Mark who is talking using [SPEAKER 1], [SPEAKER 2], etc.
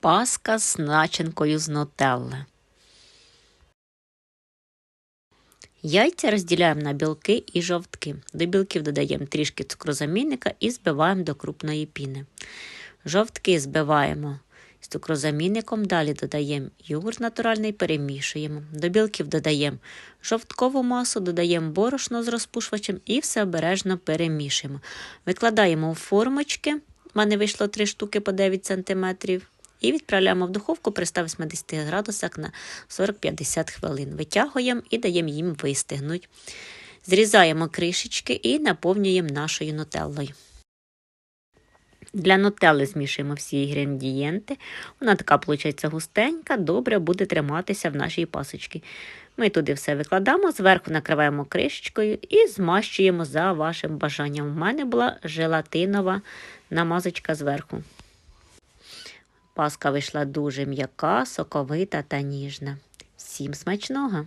[SPEAKER 1] Паска з начинкою з нутелли. Яйця розділяємо на білки і жовтки. До білків додаємо трішки цукрозамінника і збиваємо до крупної піни. Жовтки збиваємо з цукрозамінником, далі додаємо йогурт натуральний, перемішуємо. До білків додаємо жовткову масу, додаємо борошно з розпушувачем і все обережно перемішуємо. Викладаємо в формочки, в мене вийшло 3 штуки по 9 см. І відправляємо в духовку при 180 градусах на 40-50 хвилин. Витягуємо і даємо їм вистигнути. Зрізаємо кришечки і наповнюємо нашою нутеллою. Для нутелли змішуємо всі інгредієнти. Вона така, виходить, густенька, добре буде триматися в нашій пасочці. Ми туди все викладаємо, зверху накриваємо кришечкою і змащуємо за вашим бажанням. У мене була желатинова намазочка зверху. Паска вийшла дуже м'яка, соковита та ніжна. Всім смачного!